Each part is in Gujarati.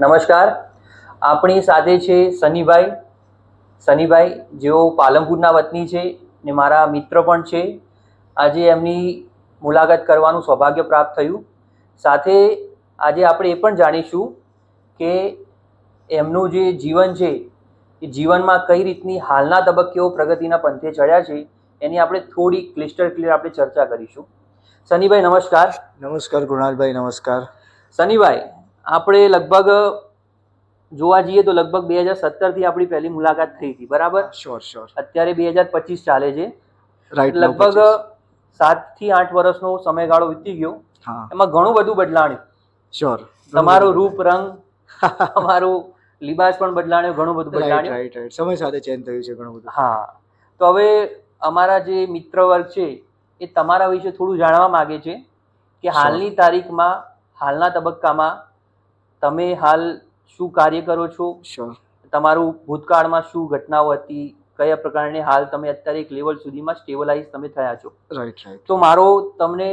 નમસ્કાર. આપણી સાથે છે સનીભાઈ. સનીભાઈ જેઓ પાલનપુરના વતની છે ને મારા મિત્ર પણ છે. આજે એમની મુલાકાત કરવાનું સૌભાગ્ય પ્રાપ્ત થયું. સાથે આજે આપણે એ પણ જાણીશું કે એમનું જે જીવન છે એ જીવનમાં કઈ રીતની હાલના તબક્કેઓ પ્રગતિના પંથે ચડ્યા છે એની આપણે થોડી ક્લિસ્ટર ક્લિયર આપણે ચર્ચા કરીશું. સનીભાઈ નમસ્કાર. નમસ્કાર કૃણાલભાઈ નમસ્કાર. સનીભાઈ આપણે લગભગ જોવા જઈએ તો લગભગ બે હજાર સત્તરથી આપણી પહેલી મુલાકાત થઈ હતી બરાબર? શ્યોર શ્યોર અત્યારે બે હજાર પચીસ ચાલે છે. રાઈટ લગભગ સાતથી આઠ વર્ષનો સમયગાળો વીતી ગયો. એમાં ઘણું બધું બદલાણ્યું. શ્યોર તમારો રૂપ રંગ તમારું લિબાસ પણ બદલાણ્યો ઘણું બધું બદલાણ્યું. રાઈટ રાઈટ સમય સાથે ચેન્જ થયું છે ઘણું બધું. હા. તો હવે અમારા જે મિત્ર વર્ગ છે એ તમારા વિશે થોડું જાણવા માંગે છે કે હાલની તારીખમાં હાલના તબક્કામાં તમે હાલ શું કાર્ય કરો છો? તમારું ભૂતકાળમાં શું ઘટનાઓ હતી? કયા પ્રકારની હાલ તમે અત્યારે એક લેવલ સુધીમાં સ્ટેબલાઇઝ તમે થયા છો? રાઈટ રાઈટ તો મારો તમને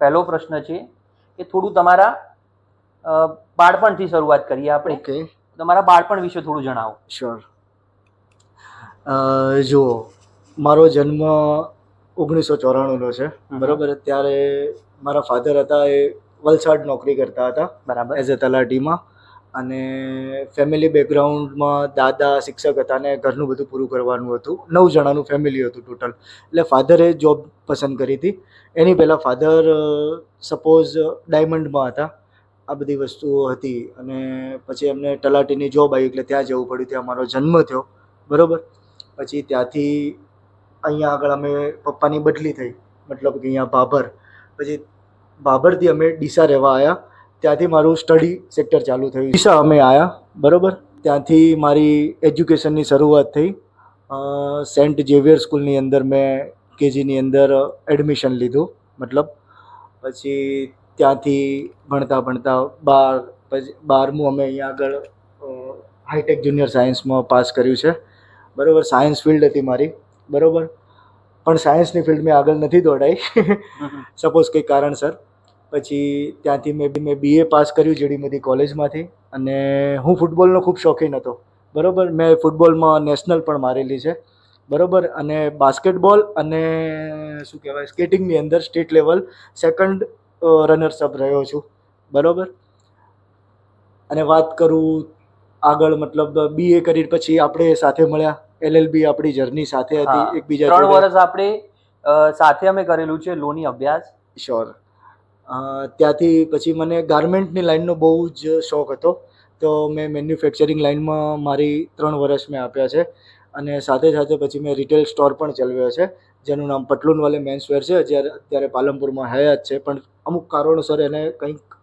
પહેલો પ્રશ્ન છે કે થોડું તમારા બાળપણથી શરૂઆત કરીએ આપણે. તમારા બાળપણ વિશે થોડું જણાવો. શ્યોર જુઓ મારો જન્મ ઓગણીસો ચોરાણુંનો છે. બરાબર ત્યારે મારા ફાધર હતા એ વલસાડ નોકરી કરતા હતા બરાબર. એઝ અ તલાટીમાં. અને ફેમિલી બેકગ્રાઉન્ડમાં દાદા શિક્ષક હતા અને ઘરનું બધું પૂરું કરવાનું હતું. નવ જણાનું ફેમિલી હતું ટોટલ એટલે ફાધરે જોબ પસંદ કરી હતી. એની પહેલાં ફાધર સપોઝ ડાયમંડમાં હતા. આ બધી વસ્તુઓ હતી અને પછી એમને તલાટીની જોબ આવી એટલે ત્યાં જવું પડ્યું. ત્યાં મારો જન્મ થયો. બરાબર? પછી ત્યાંથી અહીંયા આગળ અમે પપ્પાની બદલી થઈ. મતલબ કે અહીંયા ભાભર પછી બાબરથી અમે ડીસા રહેવા આવ્યા ત્યાંથી મારું સ્ટડી સેક્ટર ચાલુ થયું. ડીસા અમે આવ્યા બરાબર? ત્યાંથી મારી એજ્યુકેશનની શરૂઆત થઈ. સેન્ટ ઝેવિયર સ્કૂલની અંદર મેં કેજીની અંદર એડમિશન લીધું મતલબ. પછી ત્યાંથી ભણતા ભણતા બાર પછી બારમું અમે અહીંયા આગળ હાઈટેક જુનિયર સાયન્સમાં પાસ કર્યું છે. બરાબર સાયન્સ ફિલ્ડ હતી મારી બરાબર? પણ સાયન્સની ફિલ્ડ મેં આગળ નથી દોડાઈ. સપોઝ કંઈ કારણસર. પછી ત્યાંથી મેં બી મેં બીએ પાસ કર્યું જીડીમતી કોલેજમાંથી અને હું ફૂટબોલનો ખૂબ શોખીન હતો. બરાબર? મેં ફૂટબોલમાં નેશનલ પણ મારેલી છે. બરાબર? અને બાસ્કેટબોલ અને શું કહેવાય? સ્કેટિંગની અંદર state level second runners up રહ્યો છું. બરાબર? અને વાત કરું આગળ મતલબ બીએ કરી પછી આપણે સાથે મળ્યા. એલએલબી આપણી જર્ની સાથે. હતી એકબીજા ત્રણ વર્ષ આપણે સાથે અમે કરેલું છે લોની અભ્યાસ. શ્યોર ત્યાંથી પછી મને ગાર્મેન્ટની લાઈનનો બહુ જ શોખ હતો. તો મેં મેન્યુફેક્ચરિંગ લાઈનમાં મારી ત્રણ વર્ષ મેં આપ્યા છે. અને સાથે સાથે પછી મેં રિટેલ સ્ટોર પણ ચલાવ્યો છે, જેનું નામ પટલુનવાલે મેન્સવેર છે. જ્યારે અત્યારે પાલનપુરમાં હયાત છે, પણ અમુક કારણોસર એને કંઈક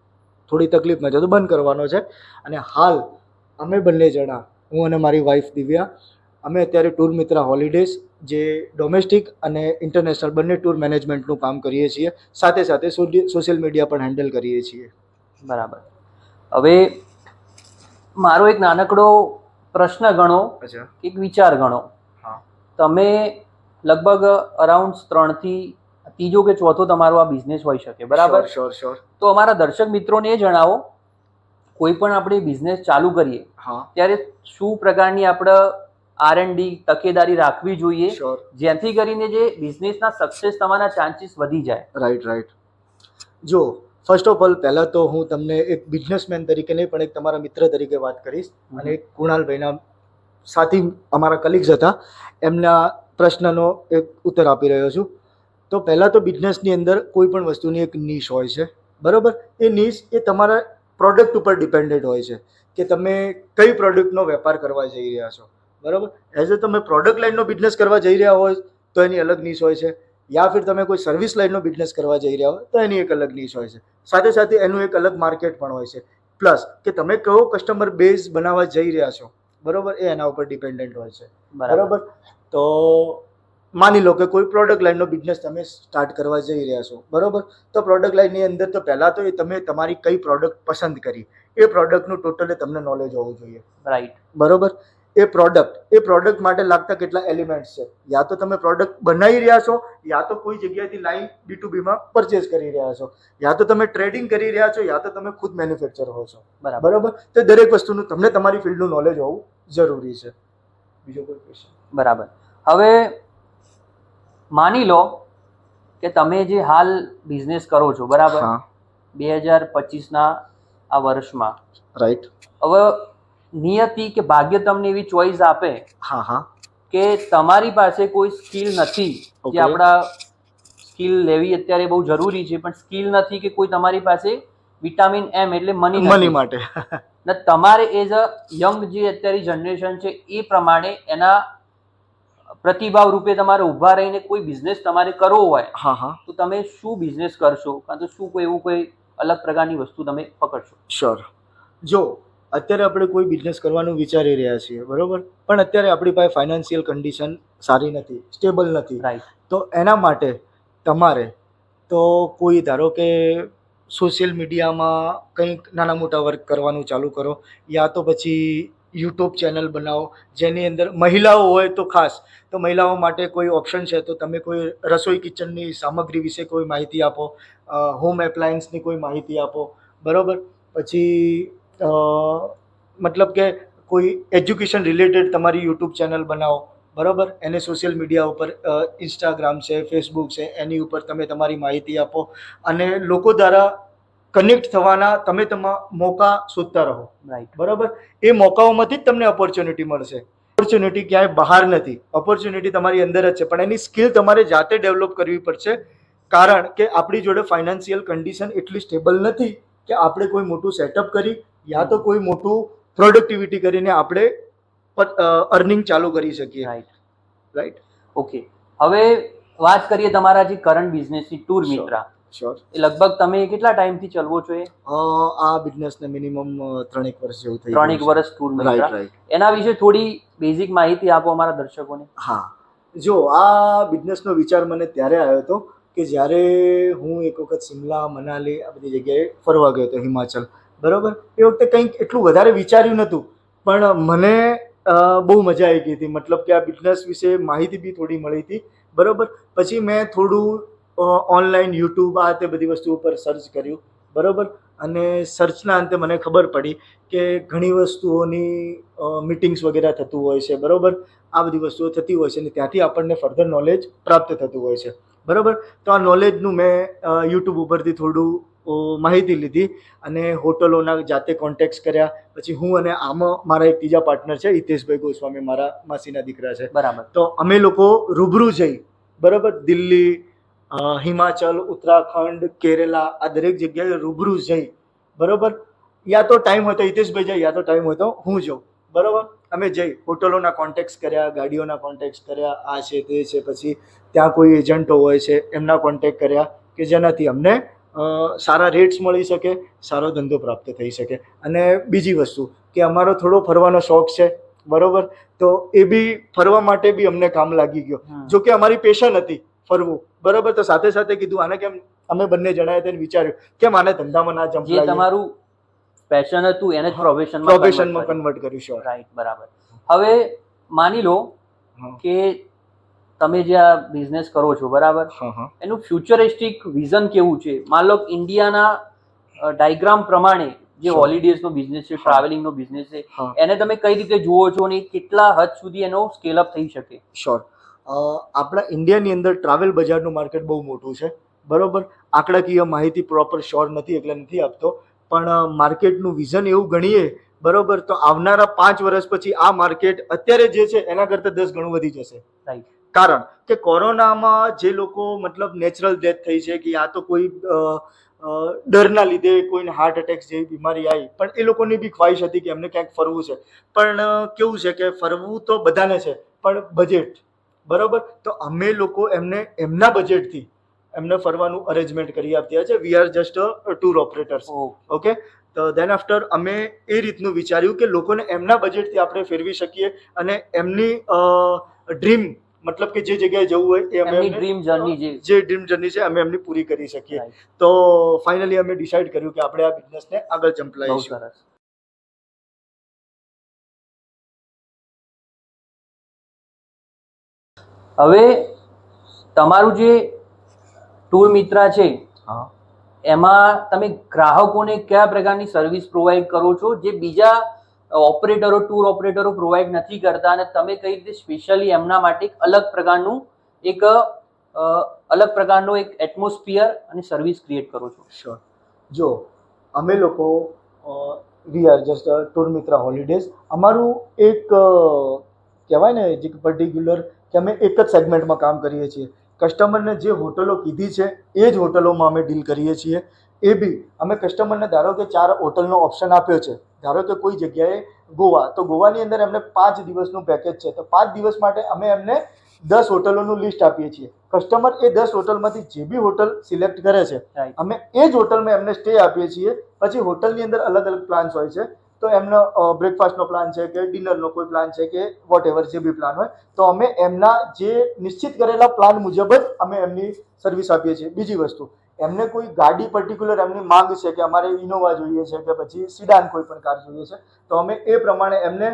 થોડી તકલીફ નથી તો બંધ કરવાનો છે. અને હાલ અમે બંને જણા, હું અને મારી વાઈફ દિવ્યા અમે અત્યારે ટૂર મિત્રા હોલિડેઝ જે ડોમેસ્ટિક અને ઇન્ટરનેશનલ બંને ટૂર મેનેજમેન્ટનું કામ કરીએ છીએ. સાથે સાથે સોશિયલ મીડિયા પણ હેન્ડલ કરીએ છીએ. બરાબર. હવે મારો એક નાનકડો પ્રશ્ન ગણો એક વિચાર ગણો. હા. તમે લગભગ અરાઉન્ડ ત્રણથી ત્રીજો કે ચોથો તમારો આ બિઝનેસ હોઈ શકે બરાબર? શ્યોર શ્યોર તો અમારા દર્શક મિત્રોને એ જણાવો કોઈ પણ આપણે બિઝનેસ ચાલુ કરીએ હા. ત્યારે શું પ્રકારની આપણે આર એન્ડ ડી તકેદારી રાખવી જોઈએ. જેથી કરીને જે બિઝનેસના સક્સેસ થવાના ચાન્સીસ વધી જાય. રાઈટ રાઈટ જો ફર્સ્ટ ઓફ ઓલ પહેલાં તો હું તમને એક બિઝનેસમેન તરીકે નહીં પણ એક તમારા મિત્ર તરીકે વાત કરીશ. અને એક કુણાલભાઈના સાથી અમારા કલીગ્સ હતા. એમના પ્રશ્નનો એક ઉત્તર આપી રહ્યો છું. તો પહેલાં તો બિઝનેસની અંદર કોઈ પણ વસ્તુની એક નીશ હોય છે. બરાબર? એ નીશ એ તમારા પ્રોડક્ટ ઉપર ડિપેન્ડેડ હોય છે. કે તમે કઈ પ્રોડક્ટનો વેપાર કરવા જઈ રહ્યા છો. બરાબર? એઝ અ તમે પ્રોડક્ટ લાઇનનો બિઝનેસ કરવા જઈ રહ્યા હોય તો એની અલગ નીશ હોય છે. યા ફિર તમે કોઈ સર્વિસ લાઇનનો બિઝનેસ કરવા જઈ રહ્યા હોય તો એની એક અલગ નીશ હોય છે. સાથે સાથે એનું એક અલગ માર્કેટ પણ હોય છે. પ્લસ કે તમે કયો કસ્ટમર બેઝ બનાવવા જઈ રહ્યા છો બરોબર? એ એના ઉપર ડિપેન્ડન્ટ હોય છે. બરાબર. તો માની લો કે કોઈ પ્રોડક્ટ લાઇનનો બિઝનેસ તમે સ્ટાર્ટ કરવા જઈ રહ્યા છો બરોબર? તો પ્રોડક્ટ લાઇનની અંદર તો પહેલાં તો એ તમે તમારી કઈ પ્રોડક્ટ પસંદ કરી એ પ્રોડક્ટનું ટોટલી તમને નોલેજ હોવું જોઈએ. રાઈટ બરોબર? એ પ્રોડક્ટ એ પ્રોડક્ટ માટે લાગતા કેટલા એલિમેન્ટ્સ છે? યા તો તમે પ્રોડક્ટ બનાવી રહ્યા છો યા તો કોઈ જગ્યાએથી લાઈન બી ટુ બીમાં પરચેસ કરી રહ્યા છો. યા તો તમે ટ્રેડિંગ કરી રહ્યા છો યા તો તમે ખુદ મેન્યુફેક્ચર હો છો. બરાબર. બરાબર? તો દરેક વસ્તુનું તમને તમારી ફિલ્ડનું નોલેજ હોવું જરૂરી છે. બીજો કોઈ ક્વેશ્ચન બરાબર. હવે માની લો કે તમે જે હાલ બિઝનેસ કરો છો બરાબર? બે હજાર પચીસના આ વર્ષમાં. રાઈટ હવે નિયતિ કે ભાગ્ય તમને એવી ચોઈસ આપે હા હા. કે તમારી પાસે કોઈ સ્કિલ નથી. જે આપણા સ્કિલ લેવી અત્યારે બહુ જરૂરી છે પણ સ્કિલ નથી કે કોઈ તમારી પાસે વિટામિન એમ એટલે મની મની માટે. ને તમારે એઝ અ યંગ જે અત્યારે જનરેશન છે એ પ્રમાણે એના પ્રતિભાવ રૂપે તમારે ઊભા રહીને કોઈ બિઝનેસ તમારે કરવો હોય હા હા. તો તમે શું બિઝનેસ કરશો? કાં તો શું કોઈ એવું કોઈ અલગ પ્રકારની વસ્તુ તમે પકડશો? શ્યોર જો અત્યારે આપણે કોઈ બિઝનેસ કરવાનું વિચારી રહ્યા છીએ બરોબર? પણ અત્યારે આપણી પાસે ફાઇનાન્શિયલ કન્ડિશન સારી નથી સ્ટેબલ નથી. તો એના માટે તમારે તો કોઈ ધારો કે સોશિયલ મીડિયામાં કંઈક નાના મોટા વર્ક કરવાનું ચાલુ કરો યા તો પછી યુટ્યુબ ચેનલ બનાવો જેની અંદર મહિલાઓ હોય તો ખાસ તો મહિલાઓ માટે કોઈ ઓપ્શન છે? તો તમે કોઈ રસોઈ કિચનની સામગ્રી વિશે કોઈ માહિતી આપો હોમ એપ્લાયન્સની કોઈ માહિતી આપો બરાબર? પછી મતલબ કે કોઈ એજ્યુકેશન રિલેટેડ તમારી યુટ્યુબ ચેનલ બનાવો બરાબર? એને સોશિયલ મીડિયા ઉપર ઇન્સ્ટાગ્રામ છે ફેસબુક છે એની ઉપર તમે તમારી માહિતી આપો અને લોકો દ્વારા કનેક્ટ થવાના તમે તમા મોકા શોધતા રહો. રાઈટ બરાબર? એ મોકાઓમાંથી જ તમને ઓપોર્ચ્યુનિટી મળશે. ઓપોર્ચ્યુનિટી ક્યાંય બહાર નથી. ઓપોર્ચ્યુનિટી તમારી અંદર જ છે. પણ એની સ્કિલ તમારે જાતે ડેવલપ કરવી પડશે. કારણ કે આપણી જોડે ફાઇનાન્શિયલ કન્ડિશન એટલી સ્ટેબલ નથી કે આપણે કોઈ મોટું સેટઅપ કરી યા તો કોઈ મોટું પ્રોડક્ટિવિટી કરીને આપણે અર્નિંગ ચાલુ કરી શકીએ. રાઈટ રાઈટ ઓકે હવે વાત કરીએ તમારા જે કરંટ બિઝનેસની ટૂર. મિત્રા. શ્યોર એ લગભગ તમે કેટલા ટાઈમથી ચલવો છો એ? આ બિઝનેસને મિનિમમ ત્રણેક વર્ષ જેવું થઈ ત્રણેક વર્ષ ટૂર મિત્રા. રાઈટ એના વિશે થોડી બેઝિક માહિતી આપો અમારા દર્શકોને. હા. જો આ બિઝનેસનો વિચાર મને ત્યારે આવ્યો હતો કે જ્યારે હું એક વખત શિમલા મનાલી આ બધી જગ્યાએ ફરવા ગયો હતો હિમાચલ. બરાબર? એ વખતે કંઈક એટલું વધારે વિચાર્યું નહોતું. પણ મને બહુ મજા આવી ગઈ હતી. મતલબ કે આ બિઝનેસ વિશે માહિતી બી થોડી મળી હતી. બરાબર? પછી મેં થોડું ઓનલાઈન યુટ્યુબ આ તે બધી વસ્તુ ઉપર સર્ચ કર્યું. બરાબર? અને સર્ચના અંતે મને ખબર પડી કે ઘણી વસ્તુઓની મિટિંગ્સ વગેરે થતું હોય છે. બરાબર? આ બધી વસ્તુઓ થતી હોય છે અને ત્યાંથી આપણને ફર્ધર નોલેજ પ્રાપ્ત થતું હોય છે. બરાબર? તો આ નોલેજનું મેં યુટ્યુબ ઉપરથી થોડું માહિતી લીધી અને હોટલોના જાતે કોન્ટેક્ટ્સ કર્યા. પછી હું અને આમાં મારા એક ત્રીજા પાર્ટનર છે હિતેશભાઈ ગોસ્વામી મારા માસીના દીકરા છે. બરાબર. તો અમે લોકો રૂબરૂ જઈ બરાબર દિલ્હી હિમાચલ ઉત્તરાખંડ કેરેલા આ દરેક જગ્યાએ રૂબરૂ જઈ બરાબર? યા તો ટાઈમ હોય તો હિતેશભાઈ જાય યા તો ટાઈમ હોય તો હું જાઉં બરાબર? અમે જઈ હોટલોના કોન્ટેક્ટ કર્યા ગાડીઓના કોન્ટેક્ટ કર્યા આ છે તે છે પછી ત્યાં કોઈ એજન્ટો હોય છે એમના કોન્ટેક્ટ કર્યા કે જેનાથી અમને સારા રેટ્સ મળી શકે સારો ધંધો પ્રાપ્ત થઈ શકે. અને બીજી વસ્તુ કે અમારો થોડો ફરવાનો શોખ છે બરોબર? તો એ બી ફરવા માટે બી અમને કામ લાગી ગયો. જો કે અમારી પેશન હતી ફરવું. બરોબર? તો સાથે સાથે કીધું આને કેમ? અમે બંને જણાએ તેને વિચાર્યું કેમ આને ધંધામાં ના જે તમારું પેશન હતું એને જ પ્રોફેશનમાં પ્રોફેશનમાં કન્વર્ટ કર્યું. રાઈટ બરાબર. હવે માની લો કે તમે જે આ બિઝનેસ કરો છો બરાબર? એનું ફ્યુચરિસ્ટિક વિઝન કેવું છે? માન લો ઇન્ડિયાના ડાયગ્રામ પ્રમાણે જે હોલિડેઝ નો બિઝનેસ છે ટ્રાવેલિંગ ટ્રાવેલિંગનો બિઝનેસ છે એને તમે કઈ રીતે જુઓ છો અને કેટલા હદ સુધી એનો સ્કેલ અપ થઈ શકે? શ્યોર આપણા ઇન્ડિયાની અંદર ટ્રાવેલ બજારનું માર્કેટ બહુ મોટું છે બરોબર? આંકડાકીય માહિતી પ્રોપર શ્યોર નથી એટલે નથી આપતો પણ માર્કેટનું વિઝન એવું ગણીએ બરોબર? તો આવનારા પાંચ વર્ષ પછી આ માર્કેટ અત્યારે જે છે એના કરતાં દસ ગણું વધી જશે. રાઈટ કારણ કે કોરોનામાં જે લોકો મતલબ નેચરલ ડેથ થઈ છે કે આ તો કોઈ ડરના લીધે કોઈને હાર્ટ એટેક જેવી બીમારી આવી પણ એ લોકોની બી ખ્વાહિશ હતી કે એમને ક્યાંક ફરવું છે. પણ કેવું છે કે ફરવું તો બધાને છે પણ બજેટ બરોબર? તો અમે લોકો એમને એમના બજેટથી એમને ફરવાનું અરેન્જમેન્ટ કરી આપ્યા છે. We are just tour operators okay તો દેન આફ્ટર અમે એ રીતનું વિચાર્યું કે લોકોને એમના બજેટથી આપણે ફેરવી શકીએ અને એમની ડ્રીમ મતલબ કે જે જગ્યાએ જવું હોય તે અમે ડ્રીમ જર્ની છે જે ડ્રીમ જર્ની છે અમે એમની પૂરી કરી શકીએ. તો ફાઇનલી અમે ડિસાઈડ કર્યું કે આપણે આ બિઝનેસને આગળ જંપલાવીશું હવે તમારું જે ટૂર મિત્રા છે એમાં તમે ગ્રાહકોને કયા પ્રકારની સર્વિસ પ્રોવાઈડ કરો છો? જે બીજા ઓપરેટરો ટૂર ઓપરેટરો પ્રોવાઈડ નથી કરતા અને તમે કઈ રીતે સ્પેશિયલી એમના માટે એક અલગ પ્રકારનું એક અલગ પ્રકારનો એક એટમોસ્ફિયર અને સર્વિસ ક્રિએટ કરો છો? શ્યોર જો, અમે લોકો we are just tour Mitra holidays અમારું એક કહેવાય ને જે પર્ટિક્યુલર કે અમે એક જ સેગમેન્ટમાં કામ કરીએ છીએ. કસ્ટમરને જે હોટલો કીધી છે, એ જ હોટલોમાં અમે ડીલ કરીએ છીએ. એ બી, અમે કસ્ટમરને ધારો કે ચાર હોટલનો ઓપ્શન આપ્યો છે ધારો કે કોઈ જગ્યાએ ગોવા તો ગોવાની અંદર એમને પાંચ દિવસનું પેકેજ છે. તો પાંચ દિવસ માટે અમે એમને દસ હોટલોનું લિસ્ટ આપીએ છીએ. કસ્ટમર એ દસ હોટલમાંથી જે બી હોટલ સિલેક્ટ કરે છે અમે એ જ હોટલમાં એમને સ્ટે આપીએ છીએ. પછી હોટલની અંદર અલગ અલગ પ્લાન્સ હોય છે. તો એમનો બ્રેકફાસ્ટનો પ્લાન છે કે ડિનરનો કોઈ પ્લાન છે કે વોટ એવર જે બી પ્લાન હોય તો અમે એમના જે નિશ્ચિત કરેલા પ્લાન મુજબ જ અમે એમની સર્વિસ આપીએ છીએ. બીજી વસ્તુ એમને કોઈ ગાડી પર્ટિક્યુલર એમની માંગ છે કે અમારે ઇનોવા જોઈએ છે કે પછી સિડાન કોઈ પણ કાર જોઈએ છે તો અમે એ પ્રમાણે એમને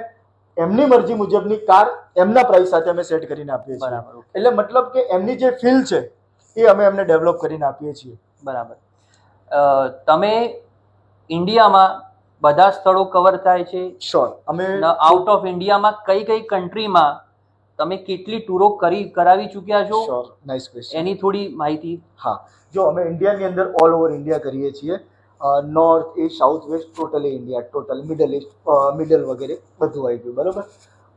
એમની મરજી મુજબની કાર એમના પ્રાઇસ સાથે અમે સેટ કરીને આપીએ છીએ. બરાબર એટલે મતલબ કે એમની જે ફીલ છે એ અમે એમને ડેવલપ કરીને આપીએ છીએ. બરાબર. તમે ઇન્ડિયામાં બધા સ્થળો કવર થાય છે? શ્યોર અમે આઉટ ઓફ ઇન્ડિયામાં કઈ કઈ કન્ટ્રીમાં તમે કેટલી ટૂરો કરી કરાવી ચૂક્યા છો? નાઇસ ક્વેશ્ચન એની થોડી માહિતી? હા જો અમે ઇન્ડિયાની અંદર ઓલ ઓવર ઇન્ડિયા કરીએ છીએ. North east south west totally India total middle east middle વગેરે બધું આવી ગયું બરાબર?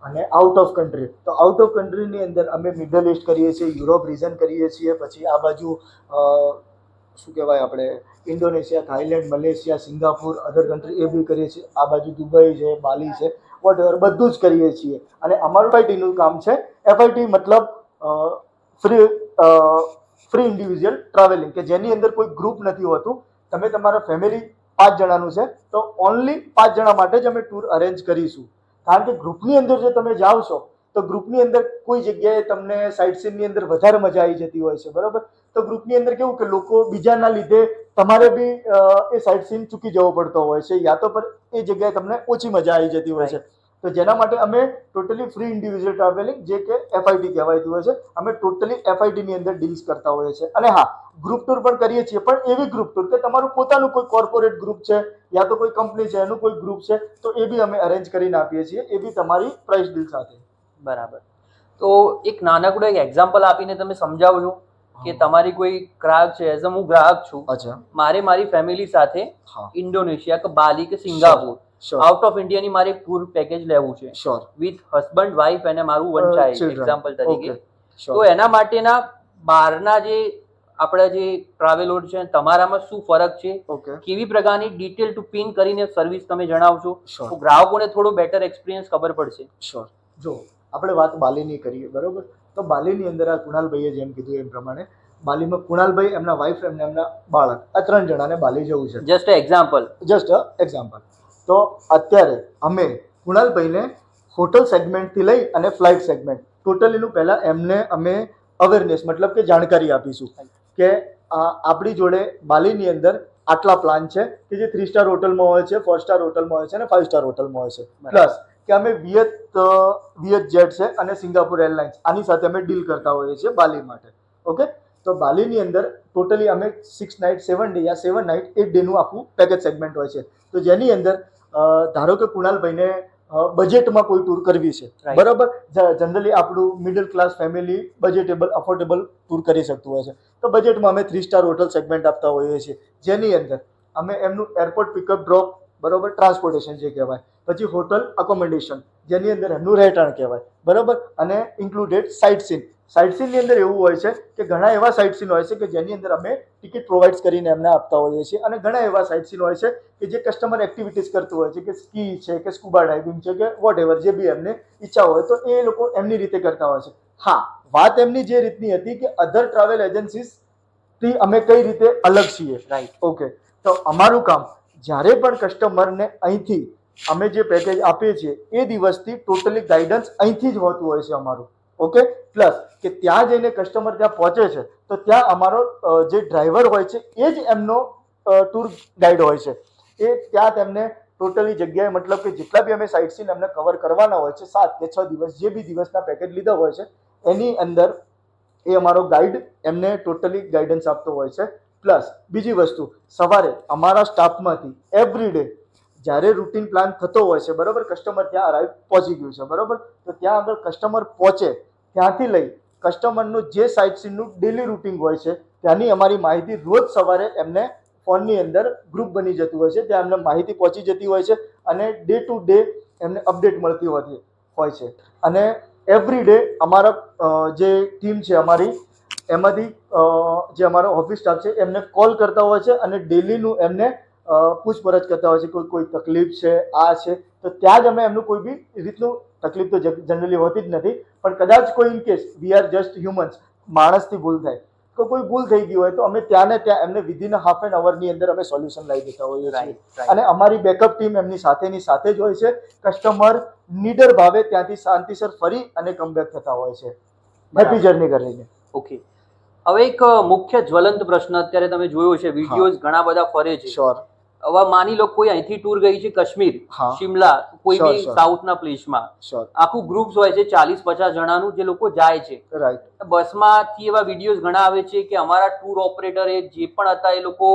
અને આઉટ ઓફ કન્ટ્રી તો આઉટ ઓફ કન્ટ્રીની અંદર અમે મિડલ ઇસ્ટ કરીએ છીએ યુરોપ રિઝન કરીએ છીએ પછી આ બાજુ શું કહેવાય આપણે Indonesia Thailand Malaysia Singapore other country એ બી કરીએ છીએ. આ બાજુ દુબઈ છે બાલી છે વોટ બધું જ કરીએ છીએ. અને અમારું એફઆઈટીનું કામ છે, એફઆઈટી મતલબ ફ્રી ફ્રી ઇન્ડિવિજ્યુઅલ ટ્રાવેલિંગ કે જેની અંદર કોઈ ગ્રુપ નથી હોતું. તમે તમારા ફેમિલી પાંચ જણાનું છે, તો ઓનલી પાંચ જણા માટે જ અમે ટૂર અરેન્જ કરીશું. કારણ કે ગ્રુપની અંદર જો તમે જાઓ છો, તો ગ્રુપની અંદર કોઈ જગ્યાએ તમને સાઇટ સીનની અંદર વધારે મજા આવી જતી હોય છે, બરાબર? તો ગ્રુપની અંદર કેવું કે લોકો બીજાના લીધે તમારે બી એ સાઇટ સીન ચૂકી જવો પડતો હોય છે, યા તો પર એ જગ્યાએ તમને ઓછી મજા આવી જતી હોય છે. તો જેના માટે અમે ટોટલી ફ્રી ઇન્ડિવિજ્યુઅલ ટ્રાવેલિંગ જે કે એફઆઈટી કહેવાયતું હોય છે અમે ટોટલી એફઆઈટીની અંદર ડીલ્સ કરતા હોઈએ છીએ. અને હા ગ્રુપ ટૂર પણ કરીએ છીએ પણ એવી ગ્રુપ ટૂર કે તમારું પોતાનું કોઈ કોર્પોરેટ ગ્રુપ છે યા તો કોઈ કંપની છે એનું કોઈ ગ્રુપ છે તો એ બી અમે અરેન્જ કરીને આપીએ છીએ એ બી તમારી પ્રાઇસ ડીલ સાથે. બરાબર. તો એક નાનકડો એક એક્ઝામ્પલ આપીને તમે સમજાવો છો. કે તમારી કોઈ ગ્રાહક છે એઝ અ હું ગ્રાહક છું અચ્છા. મારે મારી ફેમિલી સાથે ઇન્ડોનેશિયા કે બાલી કે સિંગાપુર આઉટ ઓફ ઇન્ડિયાની મારે પૂર પેકેજ લેવું છે. શ્યોર વિથ હસબન્ડ વાઈફ અને મારું વન ચાઇલ્ડ એક્ઝામ્પલ તરીકે. તો એના માટેના બહારના જે આપણા જે ટ્રાવેલોર છે તમારામાં શું ફરક છે? કેવી પ્રકારની ડિટેલ ટુ પિન કરીને સર્વિસ તમે જણાવશો? તો ગ્રાહકોને થોડો બેટર એક્સપિરિયન્સ ખબર પડશે. શ્યોર જો આપણે વાત બાલીની કરીએ બરોબર? તો બાલીની અંદર આ કુણાલભાઈએ જેમ કીધું એમ પ્રમાણે બાલીમાં કુણાલભાઈ એમના વાઈફ એમને એમના બાળક આ ત્રણ જણાને બાલી જવું છે. જસ્ટ એક્ઝામ્પલ જસ્ટ એક્ઝામ્પલ તો અત્યારે અમે કુણાલભાઈને હોટલ સેગમેન્ટથી લઈ અને ફ્લાઇટ સેગમેન્ટ ટોટલીનું પહેલાં એમને અમે અવેરનેસ મતલબ કે જાણકારી આપીશું કે આ આપણી જોડે બાલીની અંદર આટલા પ્લાન છે કે જે થ્રી સ્ટાર હોટલમાં હોય છે ફોર સ્ટાર હોટલમાં હોય છે અને ફાઇવ સ્ટાર હોટલમાં હોય છે. પ્લસ કે અમે વિયત વિયત જેટ છે અને સિંગાપુર એરલાઇન્સ. આની સાથે અમે ડીલ કરતા હોઈએ છીએ બાલી માટે. ઓકે? તો બાલીની અંદર ટોટલી અમે સિક્સ નાઇટ સેવન ડે યા સેવન નાઇટ એટ ડેનું આખું પેકેજ સેગમેન્ટ હોય છે. તો જેની અંદર ધારો કે કુણાલભાઈને બજેટમાં કોઈ ટૂર કરવી છે. બરાબર? જનરલી આપણું middle class family budgetable affordable tour કરી શકતું હોય છે. તો બજેટમાં અમે થ્રી સ્ટાર હોટલ સેગમેન્ટ આપતા હોઈએ છીએ. જેની અંદર અમે એમનું એરપોર્ટ પિકઅપ ડ્રોપ બરોબર? ટ્રાન્સપોર્ટેશન જે કહેવાય. પછી હોટલ અકોમોડેશન જેની અંદર એમનું રહેઠાણ કહેવાય. બરાબર? અને ઇન્ક્લુડેડ સાઇટ સીન સાઇટ સીનની અંદર એવું હોય છે કે ઘણા એવા સાઇટ સીન હોય છે કે જેની અંદર અમે ટિકિટ પ્રોવાઈડ કરીને એમને આપતા હોઈએ છીએ. અને ઘણા એવા સાઇટ સીન હોય છે કે જે કસ્ટમર એક્ટિવિટીઝ કરતું હોય છે કે સ્કી છે કે સ્કૂબા ડાઇવિંગ છે કે વોટ એવર જે બી એમને ઈચ્છા હોય તો એ લોકો એમની રીતે કરતા હોય છે. હા વાત એમની જે રીતની હતી કે અધર ટ્રાવેલ એજન્સીઝથી અમે કઈ રીતે અલગ છીએ. રાઈટ ઓકે તો અમારું કામ જ્યારે પણ કસ્ટમરને અહીંથી અમે જે પેકેજ આપીએ છીએ, એ દિવસથી ટોટલી ગાઈડન્સ અહીંથી જ હોતું હોય છે અમારું. ઓકે પ્લસ કે ત્યાં જઈને કસ્ટમર ત્યાં પહોંચે છે, તો ત્યાં અમારો જે ડ્રાઈવર હોય છે, એ જ એમનો ટૂર ગાઈડ હોય છે. એ ત્યાં તેમને ટોટલી જગ્યાએ, મતલબ કે જેટલા બી અમે સાઇટ સીન એમને કવર કરવાના હોય છે, સાત કે છ દિવસ, જે બી દિવસના પેકેજ લીધા હોય છે, એની અંદર એ અમારો ગાઈડ એમને ટોટલી ગાઈડન્સ આપતો હોય છે. પ્લસ બીજી વસ્તુ, સવારે અમારા સ્ટાફમાંથી એવરીડે જ્યારે રૂટીન પ્લાન થતો હોય છે, બરાબર કસ્ટમર ત્યાં અરાઈવ પહોંચી ગયું છે, બરાબર? તો ત્યાં આગળ કસ્ટમર પહોંચે, ત્યાંથી લઈ કસ્ટમરનું જે સાઇટ સીનનું ડેલી રૂટિન હોય છે, ત્યાંની અમારી માહિતી રોજ સવારે એમને ફોનની અંદર ગ્રુપ બની જતું હોય છે, ત્યાં એમને માહિતી પહોંચી જતી હોય છે અને ડે ટુ ડે એમને અપડેટ મળતી હોતી હોય છે. અને એવરી ડે અમારા જે ટીમ છે, અમારી એમાંથી જે અમારો ઓફિસ સ્ટાફ છે એમને કોલ કરતા હોય છે અને ડેલીનું એમને પૂછપરછ કરતા હોય છે કોઈ કોઈ તકલીફ છે આ છે. તો ત્યાં જ અમે એમનું કોઈ બી રીતનું તકલીફ તો જનરલી હોતી જ નથી. પણ કદાચ કોઈ in case we are just humans માણસથી ભૂલ થાય. તો કોઈ ભૂલ થઈ ગઈ હોય તો અમે ત્યાં ને ત્યાં એમને વિધિન હાફ એન અવરની અંદર અમે સોલ્યુશન લાવી દેતા હોઈએ છીએ. અને અમારી બેકઅપ ટીમ એમની સાથેની સાથે જ હોય છે. કસ્ટમર નીડર ભાવે ત્યાંથી શાંતિસર ફરી અને કમબેક થતા હોય છે. હેપી જર્ની કરીને ઓકે હવે એક મુખ્ય જ્વલંત પ્રશ્ન અત્યારે તમે જોયો છે વિડીયોઝ ઘણા બધા ફરે છે. શ્યોર હવે માની લો કોઈ અહીંથી ટૂર ગઈ છે કાશ્મીર શિમલા કોઈ બી સાઉથ સાઉથના પ્લેસમાં આખું ગ્રુપ્સ હોય છે ચાલીસ પચાસ જણાનું જે લોકો જાય છે. રાઈટ બસમાંથી એવા વિડીયોઝ ઘણા આવે છે કે અમારા ટૂર ઓપરેટરે જે પણ હતા એ લોકો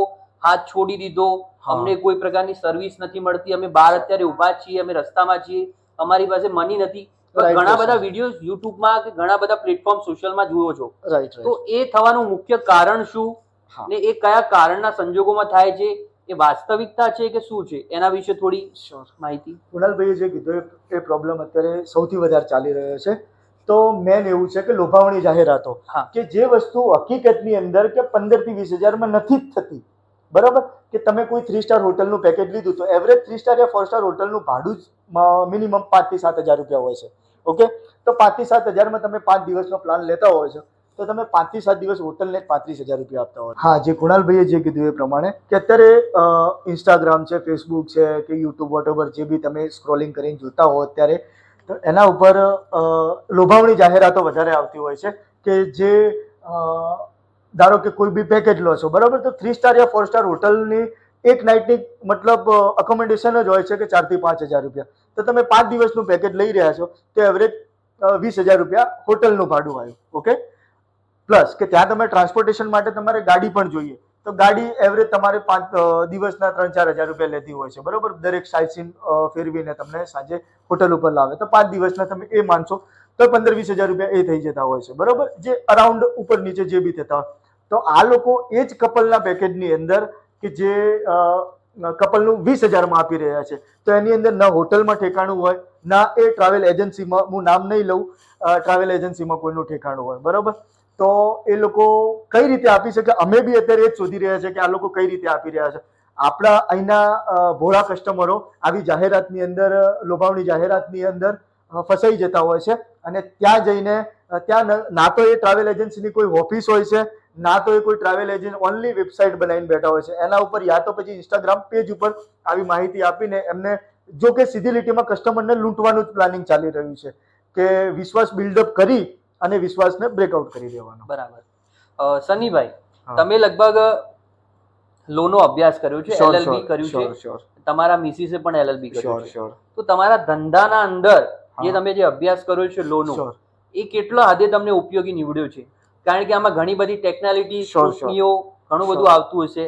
હાથ છોડી દીધો. અમને કોઈ પ્રકારની સર્વિસ નથી મળતી. અમે બહાર અત્યારે ઊભા છીએ અમે રસ્તામાં છીએ. અમારી પાસે મની નથી. ઘણા બધા વીડિયો યુટ્યુબમાં કે ઘણા બધા પ્લેટફોર્મ સોશિયલમાં જુઓ છો. રાઈટ તો એ થવાનું મુખ્ય કારણ શું? ને એ કયા કારણના સંજોગોમાં થાય છે? એ વાસ્તવિકતા છે કે શું છે? એના વિશે થોડી માહિતી. કુણાલભાઈએ જે કીધું એ- પ્રોબ્લેમ અત્યારે સૌથી વધારે ચાલી રહ્યો છે. તો મેન એવું છે કે લોભાવણી જાહેરાતો. કે જે વસ્તુ હકીકતની અંદર કે પંદરથી વીસ હજારમાં નથી જ થતી. બરાબર? કે તમે કોઈ થ્રી સ્ટાર હોટલનું પેકેજ લીધું તો એવરેજ થ્રી સ્ટાર યા ફોર સ્ટાર હોટલનું ભાડું જ મિનિમમ પાંચથી સાત હજાર રૂપિયા હોય છે. ઓકે? તો પાંચથી સાત હજારમાં તમે પાંચ દિવસનો પ્લાન લેતા હોય છો, તો તમે પાંચથી સાત દિવસ હોટલને પાંત્રીસ હજાર રૂપિયા આપતા હોય હા, જે કુણાલભાઈએ જે કીધું એ પ્રમાણે કે અત્યારે ઇન્સ્ટાગ્રામ છે ફેસબુક છે કે યુટ્યુબ વોટએવર જે બી તમે સ્ક્રોલિંગ કરીને જોતા હો અત્યારે, તો એના ઉપર લોભાવણી જાહેરાતો વધારે આવતી હોય છે કે જે ધારો કે કોઈ બી પેકેજ લો છો, બરાબર? તો થ્રી સ્ટાર યા ફોર સ્ટાર હોટલની એક નાઇટની મતલબ અકોમોડેશન જ હોય છે કે ચારથી પાંચ હજાર રૂપિયા. તો તમે પાંચ દિવસનું પેકેજ લઈ રહ્યા છો તો એવરેજ વીસ હજાર રૂપિયા હોટલનું ભાડું આવ્યું ઓકે પ્લસ કે ત્યાં તમે ટ્રાન્સપોર્ટેશન માટે તમારે ગાડી પણ જોઈએ. તો ગાડી એવરેજ તમારે પાંચ દિવસના ત્રણ ચાર હજાર રૂપિયા લેતી હોય છે, બરોબર? દરેક સાઇટ સીન ફેરવીને તમને સાંજે હોટલ ઉપર લાવે. તો પાંચ દિવસના તમે એ માનશો તો પંદર વીસ હજાર રૂપિયા એ થઈ જતા હોય છે, બરોબર? જે અરાઉન્ડ ઉપર નીચે જે બી થતા હોય. તો આ લોકો એ જ કપલના પેકેજની અંદર કે જે કપલનું વીસ હજારમાં આપી રહ્યા છે. તો એની અંદર ના હોટલમાં ઠેકાણું હોય, ના એ ટ્રાવેલ એજન્સીમાં હું નામ નહીં લઉં ટ્રાવેલ એજન્સીમાં કોઈનું ઠેકાણું હોય, બરાબર? તો એ લોકો કઈ રીતે આપી શકે? અમે બી અત્યારે એ જ શોધી રહ્યા છે કે આ લોકો કઈ રીતે આપી રહ્યા છે. આપણા અહીંના ભોળા કસ્ટમરો આવી જાહેરાતની અંદર, લોભાવણી જાહેરાતની અંદર ફસાઈ જતા હોય છે અને ત્યાં જઈને ત્યાં ના તો એ ટ્રાવેલ એજન્સીની કોઈ ઓફિસ હોય છે ના તો એ કોઈ ટ્રાવેલ એજન્ટ ઓનલી વેબસાઇટ બનાવીને બેઠા હોય છે. એના ઉપર યા તો પછી ઇન્સ્ટાગ્રામ પેજ ઉપર આવી માહિતી આપીને એમને જો કે સીધી લીટીમાં કસ્ટમરને લૂંટવાનું જ પ્લાનિંગ ચાલી રહ્યું છે કે વિશ્વાસ બિલ્ડઅપ કરી અને વિશ્વાસને બ્રેકઆઉટ કરી દેવાનો. બરાબર. સનીભાઈ તમે લગભગ લોનો અભ્યાસ કર્યો છે એલએલબી કર્યું છે. તમારા મિસિસે પણ એલએલબી કર્યું છે. તો તમારા ધંધાના અંદર જે તમે જે અભ્યાસ કર્યો છે લોનો. એ કેટલો હદે તમને ઉપયોગી નીવડ્યો છે? કારણ કે આમાં ઘણી બધી sure. કંપનીઓ ઘણું બધું આવતું હશે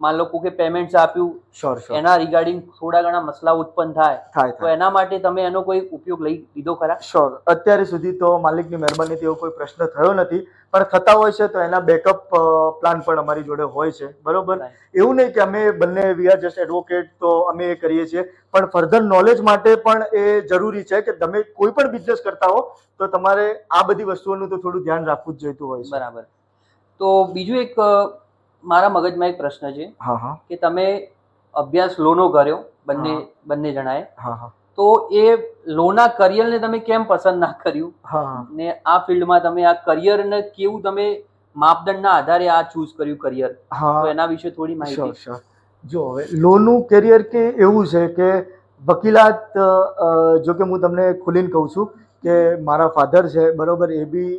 માન લો કે પેમેન્ટ્સ આપ્યું sure, sure. એના રિગાર્ડિંગ થોડા ઘણા મસલા ઉત્પન્ન થાય થાય તો એના માટે તમે એનો કોઈ ઉપયોગ લઈ લીધો ખરા? શ્યોર અત્યારે સુધી તો માલિકની મહેરબાનીથી એવો કોઈ પ્રશ્ન થયો નથી પણ થતા હોય છે તો એના બેકઅપ પ્લાન પણ અમારી જોડે હોય છે. બરોબર? એવું નહીં કે અમે બંને વી આર જસ્ટ એડવોકેટ તો અમે એ કરીએ છીએ. પણ ફર્ધર નોલેજ માટે પણ એ જરૂરી છે કે તમે કોઈ પણ બિઝનેસ કરતા હો તો તમારે આ બધી વસ્તુઓનું તો થોડું ધ્યાન રાખવું જ જોઈતું હોય છે. બરાબર. તો બીજું એક મારા મગજમાં એક પ્રશ્ન છે કે તમે અભ્યાસ લોનો કર્યો બંને બંને જણાએ? તો એ લોના કરિયરને તમે કેમ પસંદ ના કર્યું? ને આ ફિલ્ડમાં તમે આ કરિયરને કેવું તમે માપદંડના આધારે આ ચૂઝ કર્યું કરિયર? તો એના વિશે થોડી માહિતી. જો હવે લોનું કેરિયર કે એવું છે કે વકીલાત જો કે હું તમને ખુલીને કહું છું કે મારા ફાધર છે, બરાબર, એ બી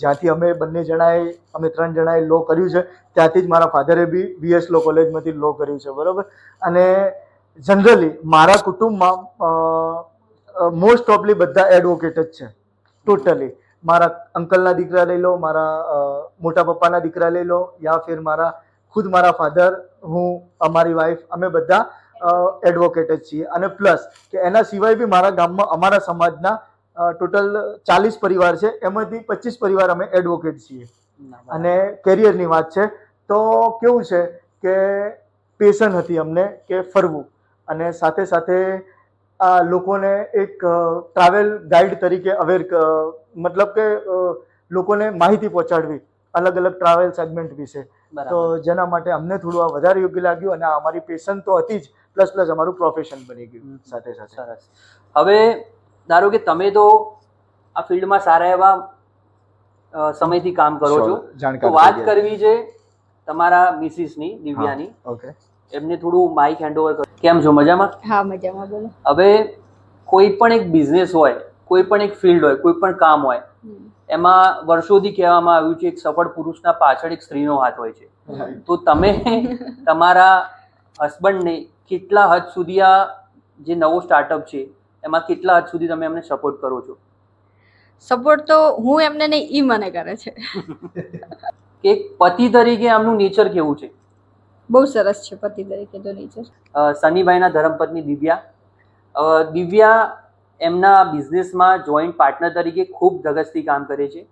જ્યાંથી અમે બંને જણાએ, અમે ત્રણ જણાએ લો કર્યું છે, ત્યાંથી જ મારા ફાધરે બી બીએસ લો કોલેજમાંથી લો કર્યું છે, બરાબર? અને જનરલી મારા કુટુંબમાં મોસ્ટ ઓફલી બધા એડવોકેટ જ છે ટોટલી મારા અંકલના દીકરા લઈ લો, મારા મોટા પપ્પાના દીકરા લઈ લો, યા ફિર મારા, ખુદ મારા ફાધર હું, અમારી વાઈફ અમે બધા એડવોકેટ જ છીએ. અને પ્લસ કે એના સિવાય બી મારા ગામમાં, અમારા સમાજના ટોટલ ચાલીસ પરિવાર છે. એમાંથી પચીસ પરિવાર અમે એડવોકેટ છીએ. અને કેરિયરની વાત છે. તો કેવું છે કે પેશન હતી અમને કે ફરવું. અને સાથે સાથે આ લોકોને એક ટ્રાવેલ ગાઈડ તરીકે અવેર મતલબ કે લોકોને માહિતી પહોંચાડવી. અલગ અલગ ટ્રાવેલ સેગમેન્ટ વિશે. તો જેના માટે અમને થોડું આ વધારે યોગ્ય લાગ્યું અને અમારી પેશન તો હતી જ પ્લસ પ્લસ અમારું પ્રોફેશન બની ગયું સાથે સાથે. સરસ. હવે ધારો કે તમે તો આ ફિલ્ડમાં સારા એવા સમયથી કામ કરો છો તો વાત કરવી છે તમારા મિસિસની દિવ્યાની. ઓકે. એમને થોડું માઇક હેન્ડઓવર કરો. કેમ છો? મજામાં? હા મજામાં બોલો. હવે કોઈ પણ એક બિઝનેસ હોય કોઈ પણ એક ફિલ્ડ હોય કોઈ પણ કામ હોય એમાં વર્ષોથી કહેવામાં આવ્યું છે એક સફળ પુરુષના પાછળ એક સ્ત્રીનો હાથ હોય છે. તો તમે તમારા હસબન્ડને કેટલા હદ સુધી આ જે નવો સ્ટાર્ટઅપ છે એમાં કેટલા હદ સુધી તમે એમને સપોર્ટ કરો છો? સપોર્ટ તો હું એમને નહીં ઈ મને કરે છે. કે પતિ તરીકે આમનું નેચર કેવું છે? બહુ સરસ છે પતિ તરીકે તો નેચર સનીભાઈના ધર્મપત્ની દિવ્યા. દિવ્યા એમના બિઝનેસમાં જોઈન્ટ પાર્ટનર તરીકે ખૂબ ધગસથી કામ કરે છે.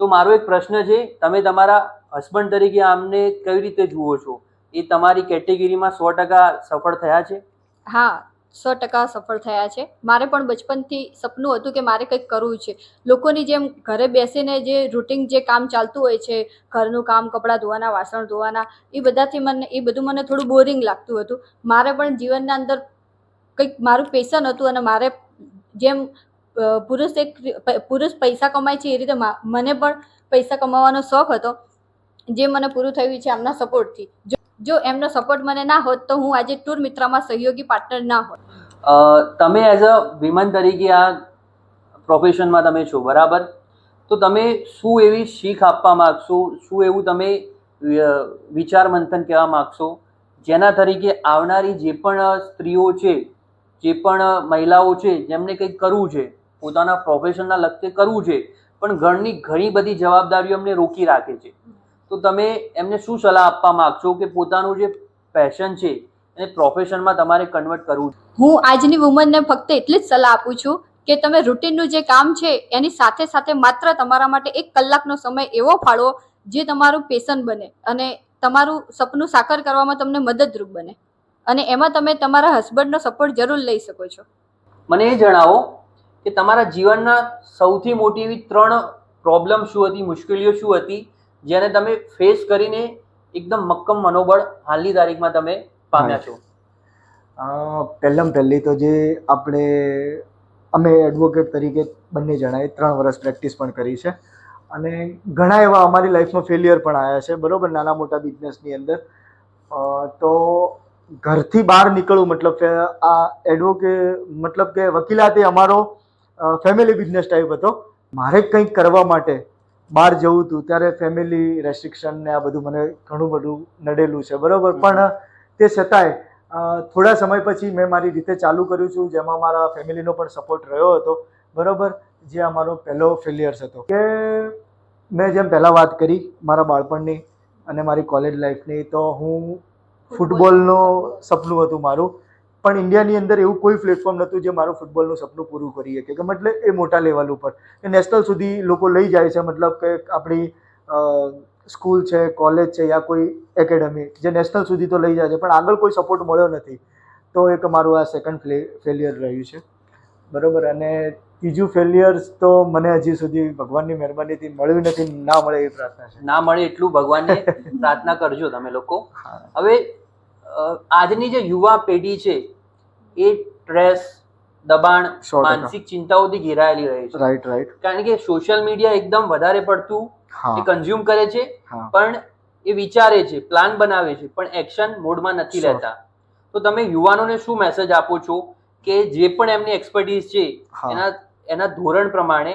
તો મારો એક પ્રશ્ન છે તમે તમારા હસબન્ડ તરીકે આમને કઈ રીતે જુઓ છો? એ તમારી કેટેગરીમાં સો ટકા સફળ થયા છે? હા સો ટકા સફળ થયા છે. મારે પણ બચપનથી સપનું હતું કે મારે કંઈક કરવું છે. લોકોની જેમ ઘરે બેસીને જે રૂટિન જે કામ ચાલતું હોય છે, ઘરનું કામ, કપડાં ધોવાના, વાસણ ધોવાના, એ બધાથી મને, એ બધું મને થોડું બોરિંગ લાગતું હતું. મારે પણ જીવનના અંદર કંઈક મારું પેશન હતું અને મારે જેમ પુરુષ એક પુરુષ પૈસા કમાય છે એ રીતે મને પણ પૈસા કમાવાનો શોખ હતો, જે મને પૂરું થયું છે આમના સપોર્ટથી જો એમનો સપોર્ટ મને ના હોત તો હું આજે ટૂર મિત્રમાં સહયોગી પાર્ટનર ના હોત. તમે એઝ અ વિમન તરીકે આ પ્રોફેશનમાં તમે છો, બરાબર? તો તમે શું એવી શીખ આપવા માગશો? શું એવું તમે વિચાર મંથન કહેવા માગશો? જેના તરીકે આવનારી જે પણ સ્ત્રીઓ છે, જે પણ મહિલાઓ છે, જેમને કંઈક કરવું છે, પોતાના પ્રોફેશનના લગતે કરવું છે, પણ ઘરની ઘણી બધી જવાબદારીઓ એમને રોકી રાખે છે. તો તમે એમને શું સલાહ આપવા માગશો કે પોતાનું જે પેશન છે એને પ્રોફેશનમાં તમારે કન્વર્ટ કરવું હું આજની વુમનને ફક્ત એટલી જ સલાહ આપું છું કે તમે રૂટિનનું જે કામ છે એની સાથે સાથે માત્ર તમારા માટે એક કલાકનો સમય એવો ફાળવો જે તમારું પેશન બને અને તમારું સપનું સાકાર કરવામાં તમને મદદરૂપ બને. અને એમાં તમે તમારા હસબન્ડનો સપોર્ટ જરૂર લઈ શકો છો. મને એ જણાવો કે તમારા જીવનના સૌથી મોટી એવી ત્રણ પ્રોબ્લેમ શું હતી મુશ્કેલીઓ શું હતી? જેને તમે ફેસ કરીને એકદમ મક્કમ મનોબળ હાલની તારીખમાં તમે પામ્યા છો. પહેલાં પહેલી તો જે આપણે, અમે એડવોકેટ તરીકે બંને જણાએ ત્રણ વર્ષ પ્રેક્ટિસ પણ કરી છે. અને ઘણા એવા અમારી લાઈફમાં ફેલિયર પણ આવ્યા છે. બરાબર? નાના મોટા બિઝનેસની અંદર. તો ઘરથી બહાર નીકળવું મતલબ કે આ એડવોકે મતલબ કે વકીલાતે અમારો ફેમિલી બિઝનેસ ટાઈપ હતો. મારે કંઈક કરવા માટે બહાર જવું હતું ત્યારે ફેમિલી રેસ્ટ્રિક્શન ને આ બધું મને ઘણું બધું નડેલું છે બરોબર? પણ તે છતાંય થોડા સમય પછી મેં મારી રીતે ચાલુ કર્યું છું જેમાં મારા ફેમિલીનો પણ સપોર્ટ રહ્યો હતો બરોબર? જે અમારો પહેલો ફેલિયર્સ હતો. કે મેં જેમ પહેલાં વાત કરી મારા બાળપણની અને મારી કોલેજ લાઈફની તો હું ફૂટબોલનું સપનું હતું મારું. પણ ઇન્ડિયાની અંદર એવું કોઈ પ્લેટફોર્મ નહોતું જે મારું ફૂટબોલનું સપનું પૂરું કરી શકે કે મતલબ એ મોટા લેવલ ઉપર. કે નેશનલ સુધી લોકો લઈ જાય છે મતલબ કે આપણી સ્કૂલ છે કોલેજ છે યા કોઈ એકેડમી જે નેશનલ સુધી તો લઈ જાય છે પણ આગળ કોઈ સપોર્ટ મળ્યો નથી. તો એક મારું આ સેકન્ડ ફેલિયર રહ્યું છે. બરાબર અને ત્રીજું ફેલિયર્સ તો મને હજી સુધી ભગવાનની મહેરબાનીથી મળ્યું નથી ના મળે એવી પ્રાર્થના છે. ના મળે એટલું ભગવાનને પ્રાર્થના કરજો તમે લોકો. હવે આજની જે યુવા પેઢી છે એ સ્ટ્રેસ દબાણ માનસિક ચિંતાઓથી ઘેરાયેલી રહે છે. રાઈટ રાઈટ કારણ કે સોશિયલ મીડિયા એકદમ વધારે પડતું એ કન્ઝ્યુમ કરે છે પણ એ વિચારે છે પ્લાન બનાવે છે પણ એક્શન મોડમાં નથી રહેતા. તો તમે યુવાનોને શું મેસેજ આપો છો કે જે પણ એમની એક્સપર્ટીઝ છે એના એના ધોરણ પ્રમાણે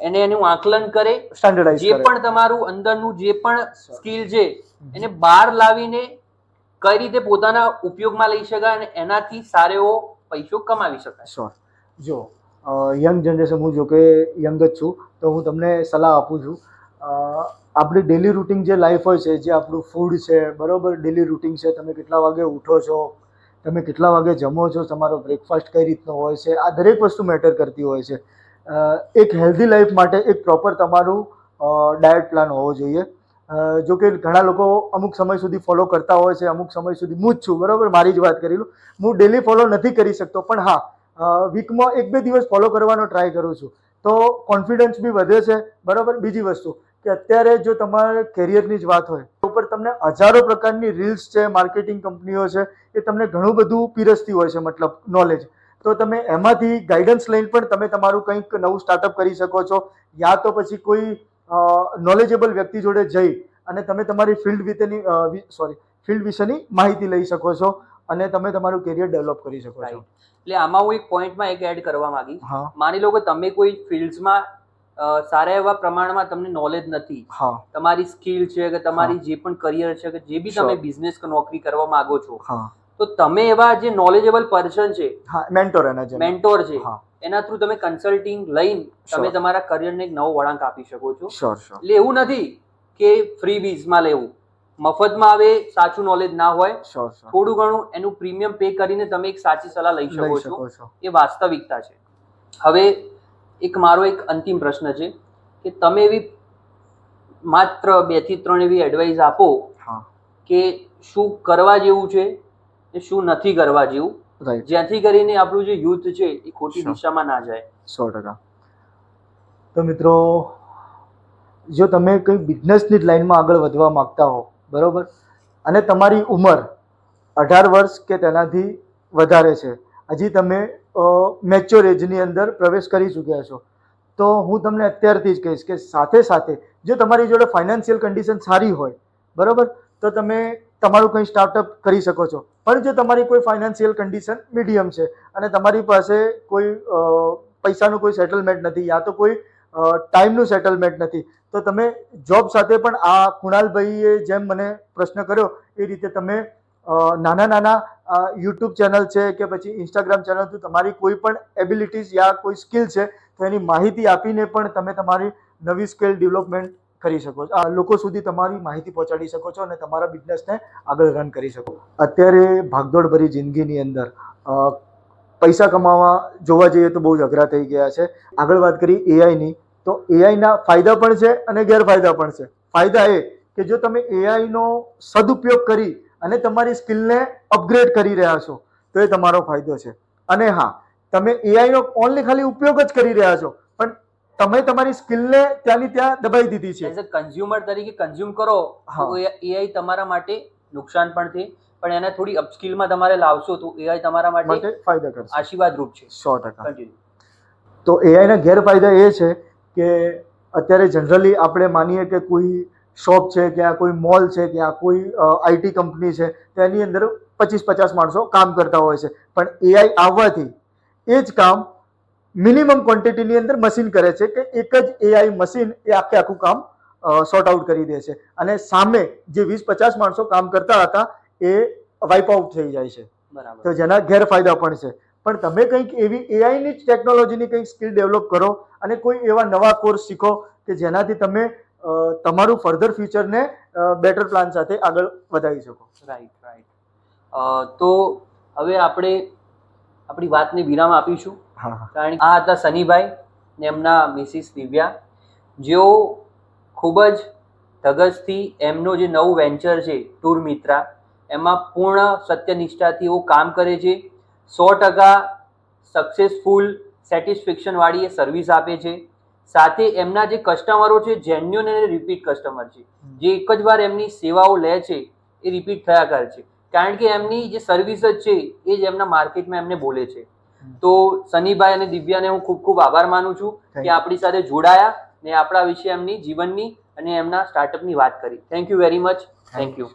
એને એનું આકલન કરે સ્ટાન્ડર્ડાઇઝ જે પણ તમારું અંદરનું જે પણ સ્કિલ છે એને બહાર લાવીને કઈ રીતે પોતાના ઉપયોગમાં લઈ શકાય અને એનાથી સારો એવો પૈસો કમાવી શકાય? શ્યોર જો યંગ જનરેશન હું જો કે યંગ જ છું, તો હું તમને સલાહ આપું છું. આપણી ડેલી રૂટિન જે લાઈફ હોય છે, જે આપણું ફૂડ છે, બરાબર ડેલી રૂટિન છે, તમે કેટલા વાગે ઉઠો છો, તમે કેટલા વાગે જમો છો, તમારો બ્રેકફાસ્ટ કઈ રીતનો હોય છે, આ દરેક વસ્તુ મેટર કરતી હોય છે. એક હેલ્ધી લાઈફ માટે એક પ્રોપર તમારું ડાયટ પ્લાન હોવો જોઈએ. જો કે ઘણા લોકો અમુક સમય સુધી ફોલો કરતા હોય છે, અમુક સમય સુધી હું જ છું, બરાબર? મારી જ વાત કરી લઉં. હું ડેલી ફોલો નથી કરી શકતો, પણ હા વીકમાં એક બે દિવસ ફોલો કરવાનો ટ્રાય કરું છું. તો કોન્ફિડન્સ બી વધે છે, બરાબર? બીજી વસ્તુ, કે અત્યારે જો તમારે કેરિયરની જ વાત હોય, તો ઉપર તમને હજારો પ્રકારની રીલ્સ છે માર્કેટિંગ કંપનીઓ છે, એ તમને ઘણું બધું પીરસતી હોય છે, મતલબ નોલેજ તો તમે એમાંથી ગાઈડન્સ લઈને પણ તમે તમારું કંઈક નવું સ્ટાર્ટઅપ કરી શકો છો, યા તો પછી કોઈ નોલેજેબલ વ્યક્તિ જોડે જઈ અને તમે તમારી ફિલ્ડ વિશેની સોરી ફિલ્ડ વિશેની માહિતી લઈ શકો છો અને તમે તમારું કેરિયર ડેવલપ કરી શકો છો. એટલે આમાં હું એક પોઈન્ટમાં એક એડ કરવા માંગી માની લો કે તમે કોઈ ફિલ્ડ્સમાં સારા એવા પ્રમાણમાં તમને નોલેજ નથી. તમારી સ્કિલ છે કે તમારી જે પણ કરિયર છે કે જે બી તમે બિઝનેસ કે નોકરી કરવા માંગો છો. તો તમે એવા જે નોલેજેબલ પર્સન છે હા મેન્ટોર છે મેન્ટોર છે એના થ્રુ તમે કન્સલ્ટિંગ લઈને તમે. તમારા કરિયરને એક નવો વળાંક આપી શકો છો. એટલે એવું નથી કે ફ્રી બીઝમાં લેવું. મફતમાં આવે સાચું નોલેજ ના હોય થોડું ઘણું એનું પ્રીમિયમ પે કરીને તમે એક સાચી સલાહ લઈ શકો છો. એ વાસ્તવિકતા છે. હવે એક મારો એક અંતિમ પ્રશ્ન છે કે તમે એવી માત્ર બેથી ત્રણ એવી એડવાઇસ આપો કે શું કરવા જેવું છે શું નથી કરવા જેવું? રાઈટ જ્યાંથી કરીને આપણું જે યુથ છે એ ખોટી. દિશામાં ના જાય. સો ટકા. તો મિત્રો જો તમે કંઈ બિઝનેસની લાઈનમાં આગળ વધવા માંગતા હો બરાબર? અને તમારી ઉંમર અઢાર વર્ષ કે તેનાથી વધારે છે હજી તમે મેચ્યોર એજની અંદર પ્રવેશ કરી ચૂક્યા છો તો હું તમને અત્યારથી જ કહીશ કે સાથે સાથે જો તમારી જોડે ફાઇનાન્શિયલ કન્ડિશન સારી હોય બરાબર? તો તમે તમારું કંઈ સ્ટાર્ટઅપ કરી શકો છો. પણ જો તમારી કોઈ ફાઇનાન્શિયલ કન્ડિશન મીડિયમ છે અને તમારી પાસે કોઈ પૈસાનું કોઈ સેટલમેન્ટ નથી યા તો કોઈ ટાઈમનું સેટલમેન્ટ નથી, તો તમે જોબ સાથે પણ આ કુણાલભાઈએ જેમ મને પ્રશ્ન કર્યો, એ રીતે તમે નાના નાના યુટ્યુબ ચેનલ છે કે પછી ઇન્સ્ટાગ્રામ ચેનલથી તમારી કોઈ પણ એબિલિટીઝ યા કોઈ સ્કિલ છે, તો એની માહિતી આપીને પણ તમે તમારી નવી સ્કિલ ડેવલપમેન્ટ કરી શકો છો. લોકો સુધી તમારી માહિતી પહોંચાડી શકો છો અને તમારા બિઝનેસને આગળ રન કરી શકો. અત્યારે ભાગદોડ ભરી જિંદગીની અંદર પૈસા કમાવા જોવા જઈએ તો બહુ જ અઘરા થઈ ગયા છે. આગળ વાત કરી એઆઈની તો એઆઈના ફાયદા પણ છે અને ગેરફાયદા પણ છે. ફાયદા એ કે જો તમે એઆઈનો સદુપયોગ કરી અને તમારી સ્કિલને અપગ્રેડ કરી રહ્યા છો, તો એ તમારો ફાયદો છે. અને હા, તમે એઆઈનો ઓનલી ખાલી ઉપયોગ જ કરી રહ્યા છો, પણ તમે તમારી સ્કિલને ત્યાંની ત્યાં દબાઈ દીધી છે. એઝ અ કન્ઝ્યુમર તરીકે કન્ઝ્યુમ કરો તો. એઆઈ તમારા માટે નુકસાન પણ છે. પણ એને થોડી અપસ્કિલમાં તમારે લાવશો તો એઆઈ તમારા માટે ફાયદા કરશે. આશીર્વાદ રૂપ છે. સો ટકા. તો એઆઈના ગેરફાયદા એ છે કે અત્યારે જનરલી આપણે માનીએ કે કોઈ શોપ છે કે આ કોઈ મોલ છે કે આ કોઈ આઈટી કંપની છે તેની અંદર પચીસ પચાસ માણસો કામ કરતા હોય છે. પણ એઆઈ આવવાથી એ જ કામ મિનિમમ ક્વોન્ટિટીની અંદર મશીન કરે છે કે એક જ એઆઈ મશીન એ આખે આખું કામ સોર્ટ આઉટ કરી દે છે. અને સામે જે વીસ પચાસ માણસો કામ કરતા હતા એ વાઇપ આઉટ થઈ જાય છે. બરાબર. તો જેના ગેરફાયદા પણ છે. પણ તમે કંઈક એવી એઆઈની જ ટેકનોલોજીની કંઈક સ્કિલ ડેવલપ કરો અને કોઈ એવા નવા કોર્સ શીખો કે જેનાથી તમે તમારું ફર્ધર ફ્યુચરને બેટર પ્લાન સાથે આગળ વધારી શકો. રાઈટ રાઈટ તો હવે આપણે આપણી વાતને વિરામ આપીશું. કારણ આ હતા સનીભાઈ ને એમના મિસિસ દિવ્યા. જેઓ ખૂબ જ ધગજથી એમનો જે નવું વેન્ચર છે, ટૂર મિત્રા, એમાં પૂર્ણ સત્યનિષ્ઠાથી એવું કામ કરે છે. સો ટકા સક્સેસફુલ સેટિસ્ફેક્શનવાળી એ સર્વિસ આપે છે. સાથે એમના જે કસ્ટમરો છે જેન્યુન અને રિપીટ કસ્ટમર છે. જે એક જ વાર એમની સેવાઓ લે છે, એ રિપીટ થયા કરે છે. કારણ કે એમની જે સર્વિસ જ છે, એ જ એમના માર્કેટમાં એમને બોલે છે. તો સનીભાઈ અને દિવ્યાને હું ખૂબ ખૂબ આભાર માનું છું કે આપણી સાથે જોડાયા ને આપણા વિશે એમની જીવનની અને એમના સ્ટાર્ટઅપની વાત કરી. Thank you very much thank you